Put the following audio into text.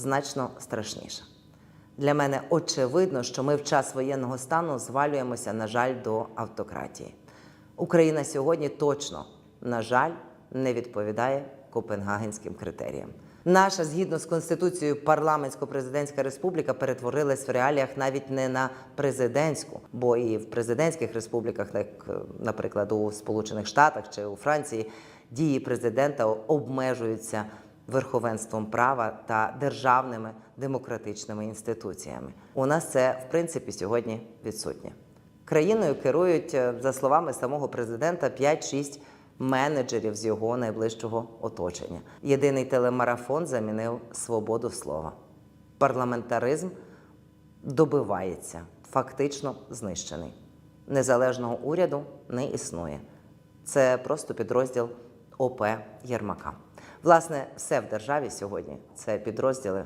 значно страшніша. Для мене очевидно, що ми в час воєнного стану звалюємося, на жаль, до автократії. Україна сьогодні точно, на жаль, не відповідає копенгагенським критеріям. Наша, згідно з конституцією, парламентсько-президентська республіка перетворилась в реаліях навіть не на президентську, бо і в президентських республіках, як, наприклад, у Сполучених Штатах чи у Франції, дії президента обмежуються верховенством права та державними демократичними інституціями. У нас це в принципі сьогодні відсутнє. Країною керують, е, за словами самого президента, 5-6 менеджерів з його найближчого оточення. Єдиний телемарафон замінив свободу слова. Парламентаризм добивається, фактично знищений. Незалежного уряду не існує. Це просто підрозділ ОП Єрмака. Власне, все в державі сьогодні. Це підрозділи